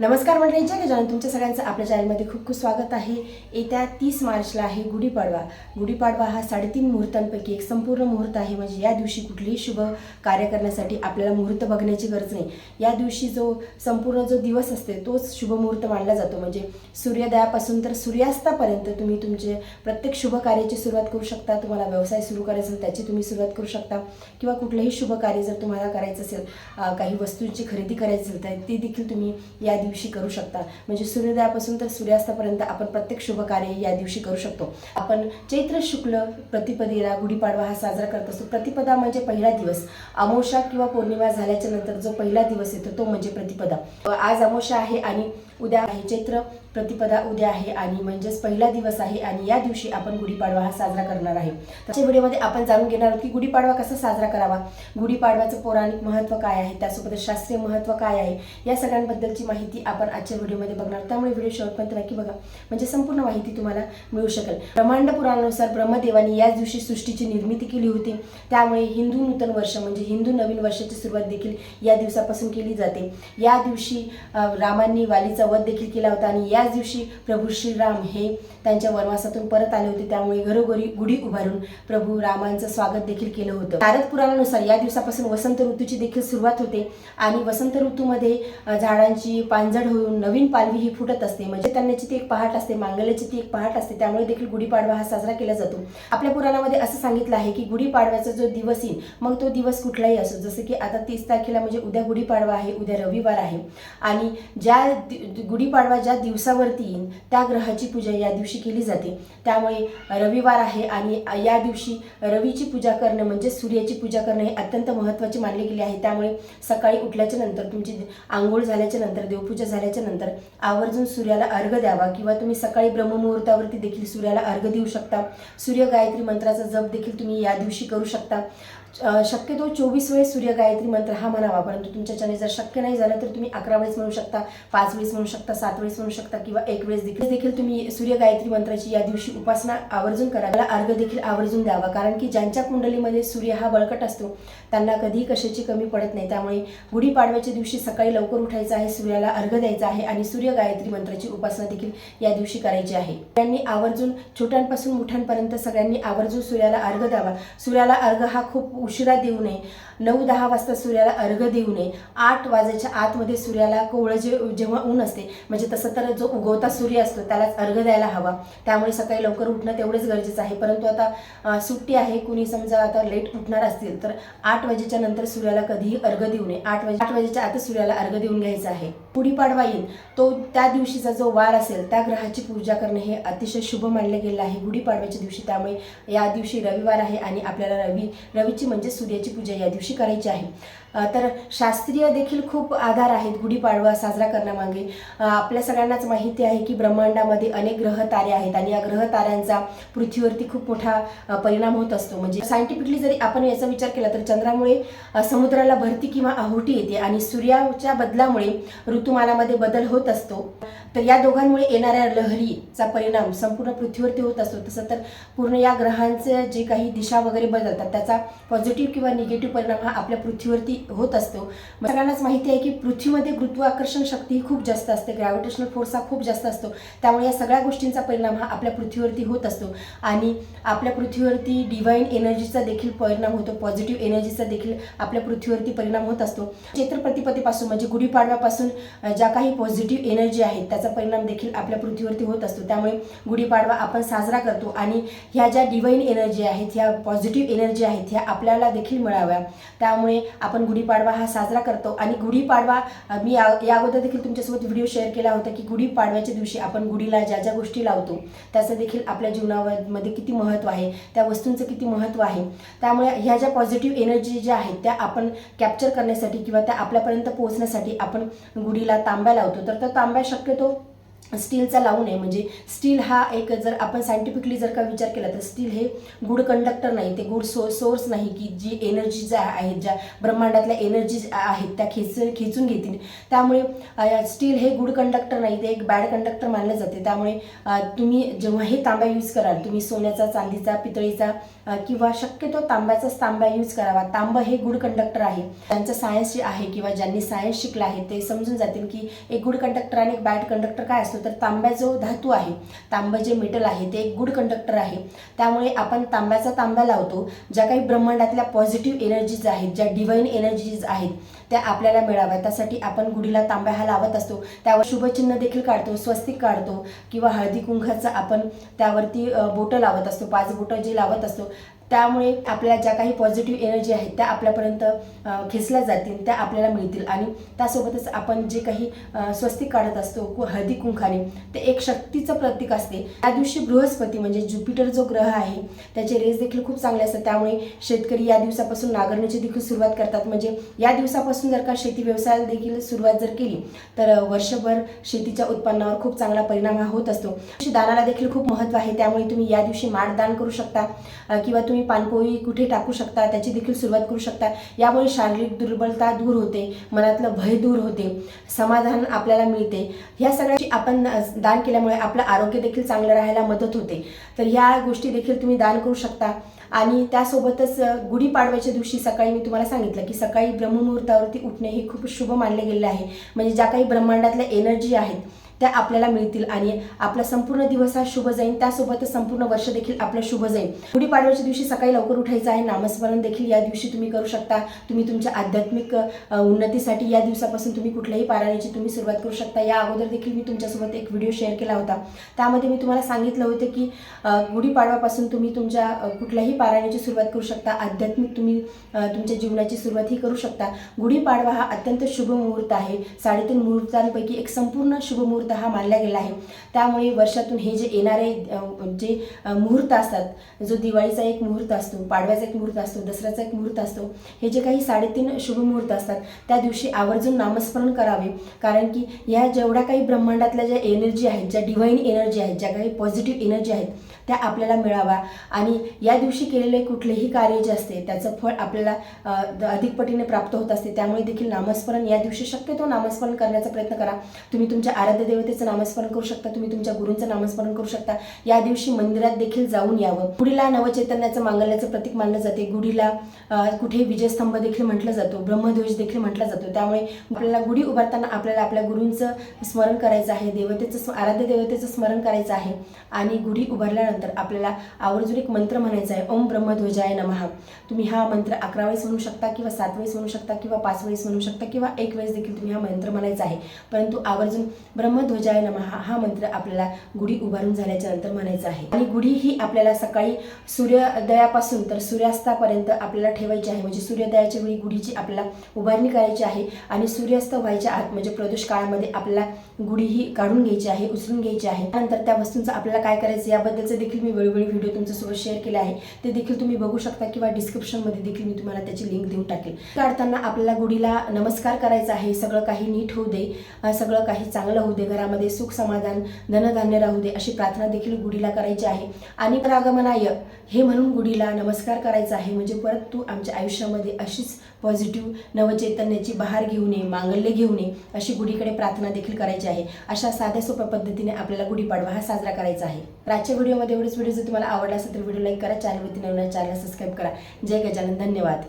नमस्कार मंडळी जय गजानन. तुमच्या सगळ्यांचं आपल्या चॅनलमध्ये खूप खूप स्वागत आहे. येत्या तीस मार्चला आहे गुढीपाडवा. गुढीपाडवा हा साडेतीन मुहूर्तांपैकी एक संपूर्ण मुहूर्त आहे. म्हणजे या दिवशी कुठलेही शुभ कार्य करण्यासाठी आपल्याला मुहूर्त बघण्याची गरज नाही. या दिवशी जो संपूर्ण जो दिवस असते तोच शुभ मुहूर्त मानला जातो. म्हणजे सूर्योदयापासून तर सूर्यास्तापर्यंत तुम्ही तुमचे प्रत्येक शुभ कार्याची सुरुवात करू शकता. तुम्हाला व्यवसाय सुरू करायचा असेल त्याची तुम्ही सुरुवात करू शकता. किंवा कुठलंही शुभ कार्य जर तुम्हाला करायचं असेल काही वस्तूंची खरेदी करायची असेल तर ते देखील तुम्ही या दिवशी दिवशी करू शकता. म्हणजे सूर्योदयापासून तर सूर्यास्तापर्यंत आपण प्रत्येक शुभ कार्य या दिवशी करू शकतो. आपण चैत्र शुक्ल प्रतिपदेला गुढीपाडवा हा साजरा करत असतो. प्रतिपदा म्हणजे पहिला दिवस. अमोषा किंवा पौर्णिमा झाल्याच्यानंतर जो पहिला दिवस येतो तो म्हणजे प्रतिपदा. आज अमोषा आहे आणि उद्या आहे चैत्र प्रतिपदा उद्या आहे आणि म्हणजेच पहिला दिवस आहे आणि या दिवशी आपण गुढीपाडवा हा साजरा करणार आहे. त्याच्या व्हिडिओमध्ये आपण जाणून घेणार आहोत की गुढीपाडवा कसा साजरा करावा? गुढीपाडव्याचं पौराणिक महत्त्व काय आहे? त्यासोबत शास्त्रीय महत्त्व काय आहे? या सगळ्यांबद्दलची माहिती आपण आजच्या व्हिडिओमध्ये बघणार त्यामुळे व्हिडिओ शेवटपर्यंत नक्की बघा. म्हणजे संपूर्ण माहिती तुम्हाला मिळू शकेल. ब्रह्मांड पुराणानुसार ब्रह्मदेवानी याच दिवशी सृष्टीची निर्मिती केली होती. त्यामुळे हिंदू नूतन वर्ष म्हणजे हिंदू नवीन वर्षाची सुरुवात देखील या दिवसापासून केली जाते. या दिवशी रामांनी वालीचा वध देखील केला होता आणि याच दिवशी प्रभू श्रीराम हे त्यांच्या वनवासातून परत आले होते. त्यामुळे घरोघरी गुढी उभारून प्रभू रामांचं स्वागत देखील केलं होतं. भारत पुराणानुसार या दिवसापासून वसंत ऋतूची देखील सुरुवात होते आणि वसंत ऋतूमध्ये झाडांची पानझड होऊन नवीन पालवी ही फुटत असते. म्हणजे त्यांची ती एक पहाट असते मांगल्याची ती एक पहाट असते. त्यामुळे देखील गुढीपाडवा हा साजरा केला जातो. आपल्या पुराणामध्ये असं सांगितलं आहे की गुढीपाडव्याचा जो दिवस येईल मग तो दिवस कुठलाही असो. जसं की आता तीस तारखेला म्हणजे उद्या गुढीपाडवा आहे उद्या रविवार आहे. आणि ज्या दि- गुढीपाडवा ज्या दिवसावरती येईल त्या ग्रहाची पूजा या दिवशी केली जाते. त्यामुळे रविवार आहे आणि या दिवशी रवीची पूजा करणं म्हणजे सूर्याची पूजा करणं हे अत्यंत महत्त्वाचे मानले गेले आहे. त्यामुळे सकाळी उठल्याच्या नंतर तुमची आंघोळ झाल्याच्यानंतर देवपूजा झाल्याच्यानंतर आवर्जून सूर्याला अर्घ द्यावा किंवा तुम्ही सकाळी ब्रह्ममुहूर्तावरती देखील सूर्याला अर्घ देऊ शकता. सूर्य गायत्री मंत्राचा जप देखील तुम्ही या दिवशी करू शकता. शक्यतो चोवीस वेळेस सूर्य गायत्री मंत्र हा म्हणावा परंतु तुमच्याच्याने जर शक्य नाही झालं तर तुम्ही अकरा वेळेस म्हणू शकता पाच वेळेस म्हणू शकता सात वेळेस म्हणू शकता किंवा एक वेळेस देखील. देखील तुम्ही सूर्य गायत्री मंत्राची या दिवशी उपासना आवर्जून करा. त्याला अर्घ देखील आवर्जून द्यावा कारण की ज्यांच्या कुंडलीमध्ये सूर्य हा बळकट असतो त्यांना कधीही कशाची कमी पडत नाही. त्यामुळे गुढीपाडव्याच्या दिवशी सकाळी लवकर उठायचं आहे सूर्याला अर्घ द्यायचा आहे आणि सूर्य गायत्री मंत्राची उपासना देखील या दिवशी करायची आहे. त्यांनी आवर्जून छोट्यांपासून मोठ्यांपर्यंत सगळ्यांनी आवर्जून सूर्याला अर्घ द्यावा. सूर्याला अर्घ हा खूप उशिरा देऊ नये. नऊ दहा वाजता सूर्याला अर्घ देऊ नये. आठ वाजायच्या आतमध्ये सूर्याला कोवळं जे जेव्हा ऊन असते म्हणजे तसं तर जो उगवता सूर्य असतो त्यालाच अर्घ द्यायला हवा. त्यामुळे सकाळी लवकर उठणं तेवढंच गरजेचं आहे. परंतु आता सुट्टी आहे कुणी समजा आता लेट उठणार असतील तर आठ वाजेच्या नंतर सूर्याला कधीही अर्घ देऊ नये. आठ वाजे आठ वाजेच्या आत सूर्याला अर्घ देऊन घ्यायचं आहे. गुढीपाडवा येईल. तो त्या दिवशीचा जो वार असेल त्या ग्रहाची पूजा करणे हे अतिशय शुभ मानलं गेलं आहे. गुढीपाडव्याच्या दिवशी त्यामुळे या दिवशी रविवार आहे आणि आपल्याला रवी रवीची म्हणजे सूर्याची पूजा या दिवशी करायची आहे. तर शास्त्रीय देखील खूप आधार आहेत गुढीपाडवा साजरा करण्यामागे. आपल्या सगळ्यांनाच माहिती आहे की ब्रह्मांडामध्ये अनेक ग्रह तारे आहेत आणि या ग्रह ताऱ्यांचा पृथ्वीवरती खूप मोठा परिणाम होत असतो. म्हणजे सायंटिफिकली जरी आपण याचा विचार केला तर चंद्रामुळे समुद्राला भरती किंवा आहुटी येते आणि सूर्याच्या बदलामुळे ऋतुमानामध्ये बदल होत असतो. तर या दोघांमुळे येणाऱ्या लहरीचा परिणाम संपूर्ण पृथ्वीवरती होत असतो. तसं तर पूर्ण या ग्रहांचे जे काही दिशा वगैरे बदलतात त्याचा पॉझिटिव्ह किंवा निगेटिव्ह परिणाम हा आपल्या पृथ्वीवरती होत असतो. सगळ्यांनाच माहिती आहे की पृथ्वीमध्ये गुरुत्वाकर्षण शक्ती ही खूप जास्त असते ग्रॅव्हिटेशनल फोर्स हा खूप जास्त असतो. त्यामुळे या सगळ्या गोष्टींचा परिणाम हा आपल्या पृथ्वीवरती होत असतो. आणि आपल्या पृथ्वीवरती डिवाईन एनर्जीचा देखील परिणाम होतो पॉझिटिव्ह एनर्जीचा देखील आपल्या पृथ्वीवरती परिणाम होत असतो. चैत्र प्रतिपदेपासून म्हणजे गुढीपाडव्यापासून ज्या काही पॉझिटिव्ह एनर्जी आहेत त्याचा परिणाम देखील आपल्या पृथ्वीवरती होत असतो. त्यामुळे गुढीपाडवा आपण साजरा करतो आणि ह्या ज्या डिवाईन एनर्जी आहेत ह्या पॉझिटिव्ह एनर्जी आहेत ह्या आपल्याला देखील मिळाव्या. त्यामुळे आपण गुढीपाडवा हा साजरा करतो. आणि गुढीपाडवा मी या या अगोदर देखील तुमच्यासोबत व्हिडिओ शेअर केला होता की गुढीपाडव्याच्या दिवशी आपण गुढीला ज्या ज्या गोष्टी लावतो त्याचं देखील आपल्या जीवनामध्ये किती महत्त्व आहे त्या वस्तूंचं किती महत्त्व आहे. त्यामुळे ह्या ज्या पॉझिटिव्ह एनर्जी ज्या आहेत त्या आपण कॅप्चर करण्यासाठी किंवा त्या आपल्यापर्यंत पोहोचण्यासाठी आपण गुढीला तांब्या लावतो. तर त्या तांब्या शक्यतो स्टीलचा लावू नये. म्हणजे स्टील हा एक जर आपण सायंटिफिकली जर का विचार केला तर स्टील हे गुड कंडक्टर नाही. ते गुड सो सोर्स नाही की जी एनर्जी ज्या आहेत ज्या ब्रह्मांडातल्या एनर्जी आहेत त्या खेच खेचून घेतील. त्यामुळे स्टील हे गुड कंडक्टर नाही ते एक बॅड कंडक्टर मानले जाते. त्यामुळे तुम्ही जेव्हा हे तांब्या यूज कराल तुम्ही सोन्याचा चांदीचा पितळीचा किंवा शक्यतो तांब्याचाच तांब्या यूज करावा. तांबं हे गुड कंडक्टर आहे. त्यांचं सायन्स जे आहे किंवा ज्यांनी सायन्स शिकलं आहे ते समजून जातील की एक गुड कंडक्टर आणि एक बॅड कंडक्टर काय असतो. तर तांब्या जो धातू आहे तांबं जे मेटल आहे ते एक गुड कंडक्टर आहे. त्यामुळे आपण तांब्याचा तांब्या लावतो ज्या काही ब्रह्मांडातल्या पॉझिटिव्ह एनर्जीज आहेत ज्या डिवाईन एनर्जीज आहेत त्या आपल्याला मिळाव्या त्यासाठी आपण गुढीला तांब्या हा लावत असतो. त्यावर शुभचिन्ह देखील काढतो स्वस्तिक काढतो किंवा हळदी कुंकाचं आपण त्यावरती बोटं लावत असतो. पाच बोटं जे लावत असतो त्यामुळे आपल्या ज्या काही पॉझिटिव्ह एनर्जी आहेत त्या आपल्यापर्यंत खेचल्या जातील त्या आपल्याला मिळतील. आणि त्यासोबतच आपण जे काही स्वस्तिक काढत असतो कु- हळदी कुंकाने ते एक शक्तीचं प्रतीक असते. त्या दिवशी बृहस्पती म्हणजे ज्युपिटर जो ग्रह आहे त्याचे रेस देखील खूप चांगले असतात. त्यामुळे शेतकरी या दिवसापासून नांगरणीची देखील सुरुवात करतात. म्हणजे या दिवसापासून जर का शेती व्यवसायाला देखील सुरुवात जर केली तर वर्षभर शेतीच्या उत्पन्नावर खूप चांगला परिणाम हा होत असतो. दानाला देखील खूप महत्त्व आहे. त्यामुळे तुम्ही या दिवशी माठ दान करू शकता किंवा तुम्ही तुम्ही पाणपोळी कुठे टाकू शकता त्याची देखील सुरुवात करू शकता. यामुळे शारीरिक दुर्बलता दूर होते मनातलं भय दूर होते समाधान आपल्याला मिळते. ह्या सगळ्याची आपण दान केल्यामुळे आपलं आरोग्य देखील चांगलं राहायला मदत होते. तर ह्या गोष्टी देखील तुम्ही दान करू शकता. आणि त्यासोबतच गुढीपाडव्याच्या दिवशी सकाळी मी तुम्हाला सांगितलं की सकाळी ब्रह्ममुहूर्तावरती उठणे हे खूप शुभ मानले गेले आहे. म्हणजे ज्या काही ब्रह्मांडातल्या एनर्जी आहेत त्या आपल्याला मिळतील आणि आपला संपूर्ण दिवस हा शुभ जाईल त्यासोबतच संपूर्ण वर्ष देखील आपलं शुभ जाईल गुढीपाडव्याच्या दिवशी सकाळी लवकर उठायचं आहे. नामस्मरण देखील या दिवशी तुम्ही करू शकता. तुम्ही तुमच्या आध्यात्मिक उन्नतीसाठी या दिवसापासून तुम्ही कुठल्याही पारायणाची तुम्ही सुरुवात करू शकता. या अगोदर देखील मी तुमच्यासोबत एक व्हिडिओ शेअर केला होता. त्यामध्ये मी तुम्हाला सांगितलं होतं की गुढीपाडव्यापासून तुम्ही तुमच्या कुठल्याही पारायणाची सुरुवात करू शकता. आध्यात्मिक तुम्ही तुमच्या जीवनाची सुरुवातही करू शकता. गुढीपाडवा हा अत्यंत शुभ मुहूर्त आहे. साडेतीन मुहूर्तांपैकी एक संपूर्ण शुभ मुहूर्त हा मानला गेला आहे. त्यामुळे वर्षातून हे जे येणारे जे मुहूर्त असतात जो दिवाळीचा एक मुहूर्त असतो पाडव्याचा एक मुहूर्त असतो दसऱ्याचा एक मुहूर्त असतो हे जे काही साडेतीन शुभ मुहूर्त असतात त्या दिवशी आवर्जून नामस्मरण करावे. कारण की या जेवढ्या काही ब्रह्मांडातल्या ज्या एनर्जी आहेत ज्या डिवाईन एनर्जी आहेत ज्या काही पॉझिटिव्ह एनर्जी आहेत त्या आपल्याला मिळावा आणि या दिवशी केलेले कुठलेही कार्य जे असते त्याचं फळ आपल्याला अधिक पटीने प्राप्त होत असते. त्यामुळे देखील नामस्मरण या दिवशी शक्यतो नामस्मरण करण्याचा प्रयत्न करा. तुम्ही तुमच्या आराध्य देवतेचं नामस्मरण करू शकता तुम्ही तुमच्या गुरूंचं नामस्मरण करू शकता. या दिवशी मंदिरात देखील जाऊन यावं. गुढीला नवचैतन्याचं मांगल्याचं प्रतीक मानलं जाते. गुढीला कुठे विजयस्तंभ देखील म्हटलं जातो. ब्रह्मध्वज देखील म्हटला जातो. त्यामुळे आपल्याला गुढी उभारताना आपल्याला आपल्या गुरूंचं स्मरण करायचं आहे देवतेचं आराध्य देवतेचं स्मरण करायचं आहे. आणि गुढी उभारल्यानंतर आपल्याला आवर्जून एक मंत्र म्हणायचा आहे. ओम ब्रह्मध्वजाय नमः. तुम्ही हा मंत्र अकरा वेळेस म्हणू शकता किंवा सात वेळेस म्हणू शकता किंवा पाच वेळेस म्हणू शकता किंवा एक वेळेस देखील तुम्ही हा मंत्र म्हणायचा आहे. परंतु आवर्जून ब्रह्म ध्वजाय नमः. हा मंत्र आपल्याला गुढी उभारून झाल्याच्यानंतर म्हणायचा आहे. आणि गुढी ही आपल्याला सकाळी सूर्योदयापासून तर सूर्यास्तापर्यंत आपल्याला ठेवायची आहे. म्हणजे सूर्योदयाच्या वेळी गुढीची आपल्याला उभारणी करायची आहे. आणि सूर्यास्त व्हायच्या आत म्हणजे प्रदोष काळामध्ये आपल्याला गुढी ही काढून घ्यायची आहे उचलून घ्यायची आहे. त्यानंतर त्या वस्तूंचं आपल्याला काय करायचं याबद्दलचं देखील मी वेळोवेळी व्हिडिओ तुमच्यासोबत शेअर केले आहे. ते देखील तुम्ही बघू शकता किंवा डिस्क्रिप्शनमध्ये देखील मी तुम्हाला त्याची लिंक देऊन टाकेल. काढताना आपल्याला गुढीला नमस्कार करायचा आहे. सगळं काही नीट होऊ दे सगळं काही चांगलं होऊ दे. घरामध्ये सुख समाधान धनधान्य राहू दे अशी प्रार्थना देखील गुढीला करायची आहे. आणि रागमनाय हे म्हणून गुढीला नमस्कार करायचा आहे. म्हणजे परत तू आमच्या आयुष्यामध्ये अशीच पॉझिटिव्ह नवचैतन्याची बहार घेऊन ये मांगल्य घेऊन ये अशी गुढीकडे प्रार्थना देखील करायची आहे. अशा साध्या सोप्या पद्धतीने आपल्याला गुढीपाडवा हा साजरा करायचा आहे. आजच्या व्हिडिओमध्ये एवढेच. व्हिडिओ जर तुम्हाला आवडला असेल तर व्हिडिओ लाईक करा चॅनलवरती नवीन चॅनल सबस्क्राईब करा. जय गजानन. धन्यवाद.